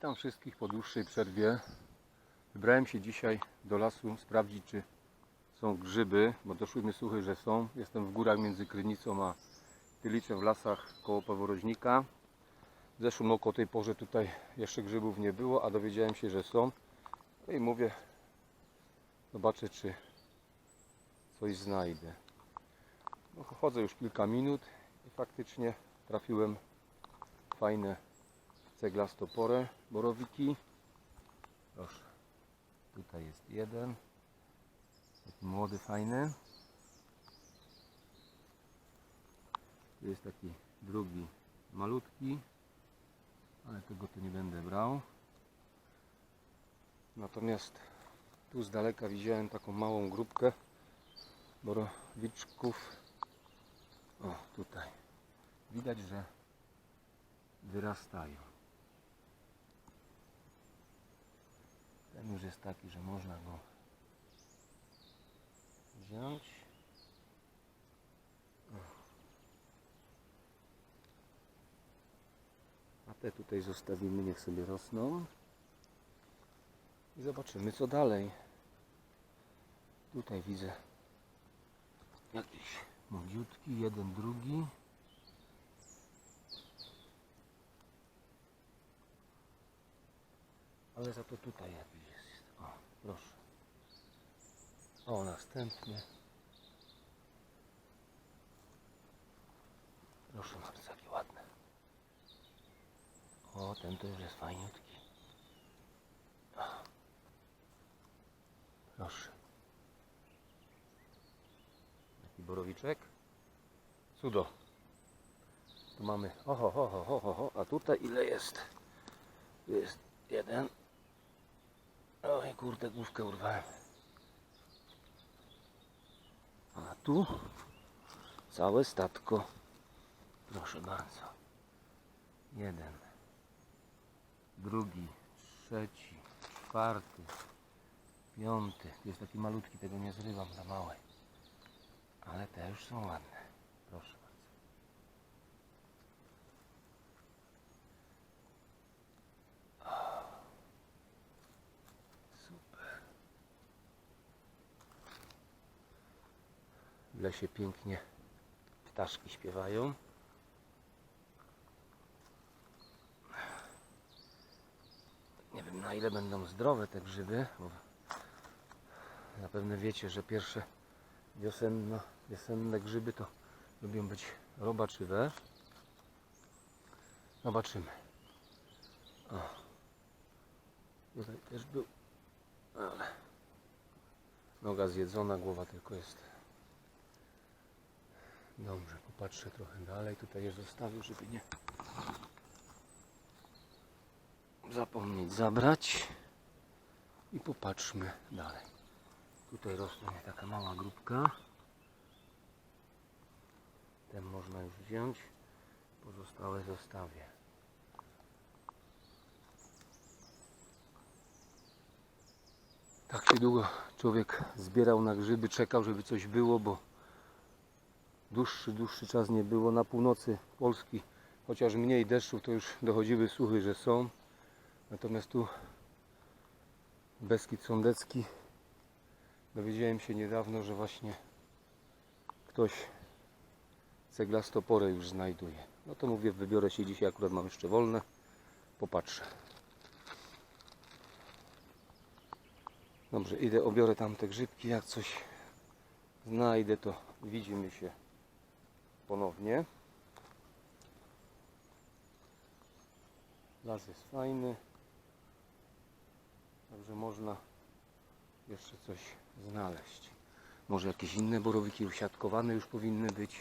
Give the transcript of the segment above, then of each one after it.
Witam wszystkich po dłuższej przerwie. Wybrałem się dzisiaj do lasu sprawdzić, czy są grzyby, bo doszły mi słuchy, że są. Jestem w górach między Krynicą a Tyliczem w lasach koło Poworoźnika. W zeszłym roku o tej porze tutaj jeszcze grzybów nie było, a dowiedziałem się, że są. No i mówię, zobaczę, czy coś znajdę. No, chodzę już kilka minut i faktycznie trafiłem fajne ceglastoporę, borowiki. Proszę, tutaj jest jeden, taki młody, fajny. Tu jest taki drugi, malutki, ale tego tu nie będę brał. Natomiast tu z daleka widziałem taką małą grupkę borowiczków. O, tutaj. Widać, że wyrastają. Ten już jest taki, że można go wziąć. A te tutaj zostawimy, niech sobie rosną. I zobaczymy co dalej. Tutaj widzę jakiś młodziutki, jeden, drugi. Ale za to tutaj jakiś jest. O, proszę. O, następny. Proszę bardzo, jakie ładne. O, ten to już jest fajniutki. O. Proszę. Taki borowiczek. Cudo. Tu mamy. Oho, ho, ho, ho, ho, ho. A tutaj ile jest? Tu jest jeden. Oj, kurde, główkę urwałem. A tu całe statko. Proszę bardzo. Jeden. Drugi. Trzeci. Czwarty. Piąty. Tu jest taki malutki, tego nie zrywam za małe. Ale te już są ładne. Proszę bardzo. Super. W lesie pięknie ptaszki śpiewają. Nie wiem na ile będą zdrowe te grzyby, bo zapewne wiecie, że pierwsze wiosenno, wiosenne grzyby to lubią być robaczywe. Zobaczymy. O. Tutaj też był, ale noga zjedzona, głowa tylko jest. Dobrze, popatrzę trochę dalej. Tutaj je zostawił, żeby nie zapomnieć zabrać. I popatrzmy dalej. Tutaj rośnie taka mała grupka. Ten można już wziąć. Pozostałe zostawię. Tak się długo człowiek zbierał na grzyby, czekał, żeby coś było, bo dłuższy, dłuższy czas nie było. Na północy Polski, chociaż mniej deszczów, to już dochodziły słuchy, że są. Natomiast tu Beskid Sądecki dowiedziałem się niedawno, że właśnie ktoś ceglastoporę już znajduje. No to mówię, wybiorę się dzisiaj, akurat mam jeszcze wolne. Popatrzę. Dobrze, idę, obiorę tam te grzybki. Jak coś znajdę, to widzimy się ponownie. Las jest fajny. Także można jeszcze coś znaleźć. Może jakieś inne borowiki usiadkowane już powinny być.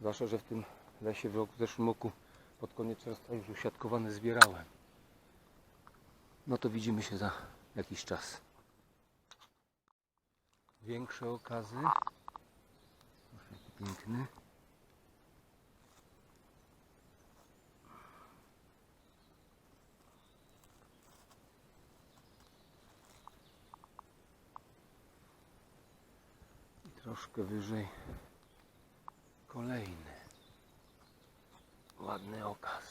Zwłaszcza, że w tym lesie w roku, w zeszłym roku pod koniec czerwca już usiadkowane zbierałem. No to widzimy się za jakiś czas. Większe okazy. Proszę, jaki piękny. troszkę wyżej. Kolejny. Ładny okaz.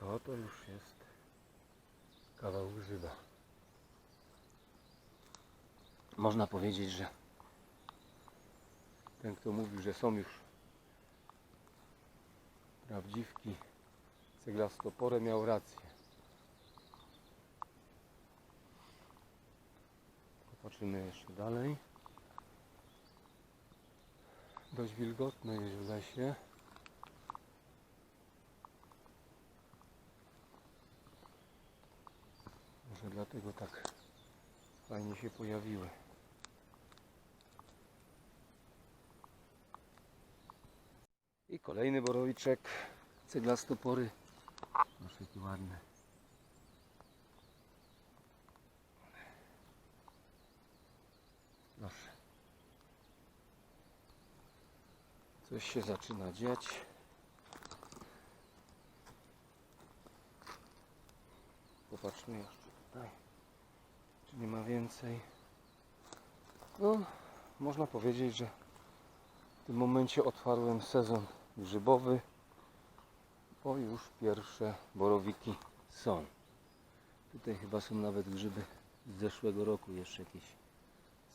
To to już jest kawał grzyba. Można powiedzieć, że ten kto mówił, że są już prawdziwki ceglastoporę miał rację. Popatrzymy jeszcze dalej. Dość wilgotno jest w lesie. Może dlatego tak fajnie się pojawiły. I kolejny borowiczek ceglastopory. Proszę jaki. Proszę. Coś się zaczyna dziać. Popatrzmy jeszcze tutaj. Czy nie ma więcej? No, można powiedzieć, że w tym momencie otwarłem sezon grzybowy, bo już pierwsze borowiki są. Tutaj chyba są nawet grzyby z zeszłego roku, jeszcze jakieś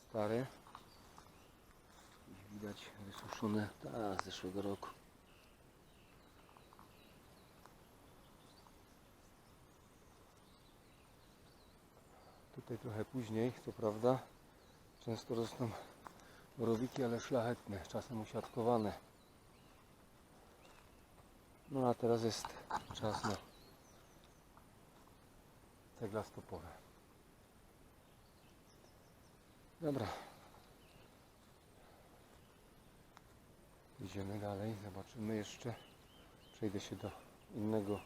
stare. Widać wysuszone, tak, z zeszłego roku. Tutaj trochę później, co prawda, często rosną borowiki, ale szlachetne, czasem usiadkowane. No a teraz jest czas na ceglastoporę. Dobra. Idziemy dalej, zobaczymy jeszcze. Przejdę się do innego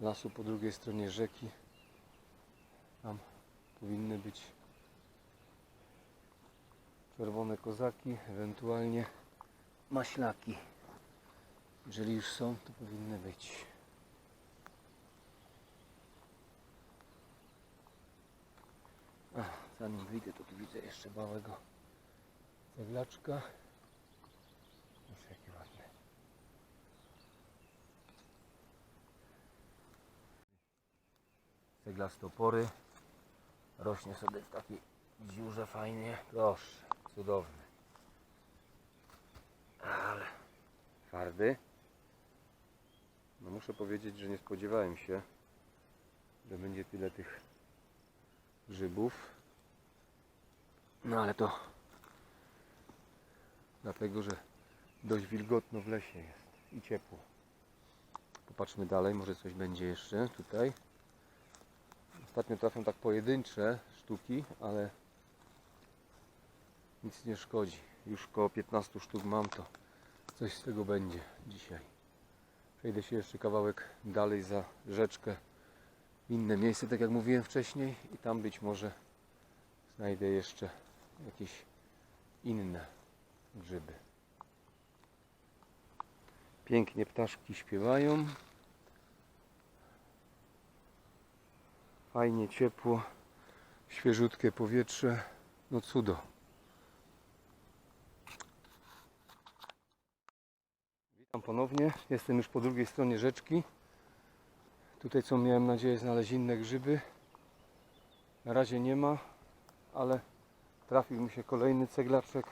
lasu po drugiej stronie rzeki. Tam powinny być czerwone kozaki, ewentualnie maślaki. Jeżeli już są, to powinny być. A, zanim wyjdę, to tu widzę jeszcze małego ceglaczka. Proszę, jaki ładny. Rośnie sobie w takiej dziurze fajnie. Proszę, cudowny. Ale twardy. No muszę powiedzieć, że nie spodziewałem się, że będzie tyle tych grzybów. No ale to dlatego, że dość wilgotno w lesie jest i ciepło. Popatrzmy dalej, może coś będzie jeszcze tutaj. Ostatnio trafią tak pojedyncze sztuki, ale nic nie szkodzi. Już około 15 sztuk mam, to coś z tego będzie dzisiaj. Przejdę się jeszcze kawałek dalej za rzeczkę. Inne miejsce, tak jak mówiłem wcześniej, i tam być może znajdę jeszcze jakieś inne grzyby. Pięknie ptaszki śpiewają. Fajnie ciepło, świeżutkie powietrze. No cudo. Witam ponownie. Jestem już po drugiej stronie rzeczki. Tutaj co miałem nadzieję znaleźć inne grzyby. Na razie nie ma, ale trafił mi się kolejny ceglaczek.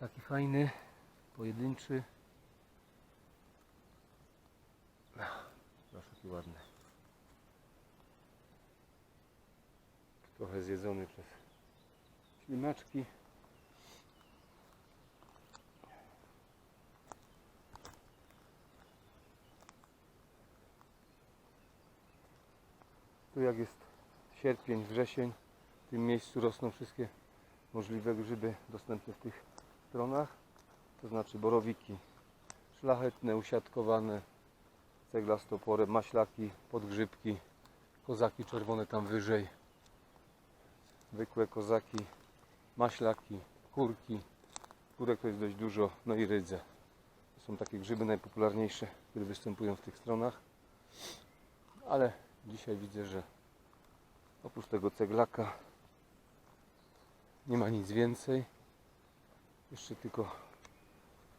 Taki fajny, pojedynczy. Ach, Proszę, jaki ładny. Trochę zjedzony przez ślimaczki. Tu jak jest sierpień, wrzesień, w tym miejscu rosną wszystkie możliwe grzyby dostępne w tych stronach. To znaczy borowiki szlachetne, usiadkowane, ceglastopore, maślaki, podgrzybki, kozaki czerwone tam wyżej, zwykłe kozaki, maślaki, kurki, kurek to jest dość dużo, no i rydze. To są takie grzyby najpopularniejsze, które występują w tych stronach. Ale dzisiaj widzę, że oprócz tego ceglaka nie ma nic więcej. Jeszcze tylko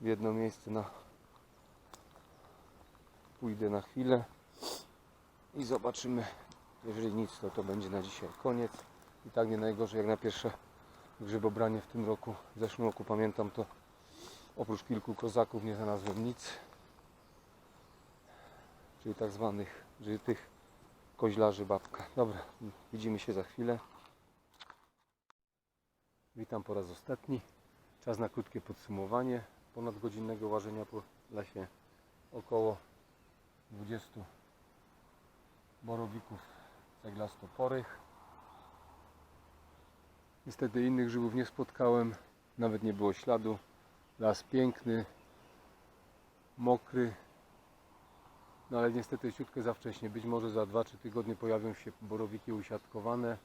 w jedno miejsce na pójdę na chwilę i zobaczymy. Jeżeli nic, to to będzie na dzisiaj koniec. I tak nie najgorzej jak na pierwsze grzybobranie w tym roku. W zeszłym roku pamiętam to oprócz kilku kozaków nie znalazłem nic. Czyli tak zwanych żytych koźlarzy babka. Dobra, widzimy się za chwilę. Witam po raz ostatni. Czas na krótkie podsumowanie ponadgodzinnego łażenia po lesie. Około 20 borowików ceglastoporych. Niestety innych grzybów nie spotkałem, nawet nie było śladu. Las piękny, mokry, no ale niestety ciutkę za wcześnie. Być może za 2-3 tygodnie pojawią się borowiki usiatkowane,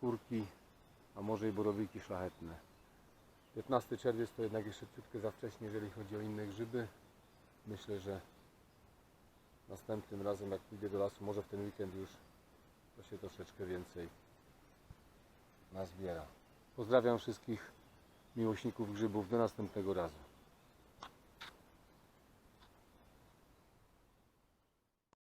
kurki, a może i borowiki szlachetne. 15 czerwiec to jednak jeszcze ciutkę za wcześnie, jeżeli chodzi o inne grzyby. Myślę, że następnym razem jak pójdę do lasu, może w ten weekend już, to się troszeczkę więcej nazbiera. Pozdrawiam wszystkich miłośników grzybów. Do następnego razu.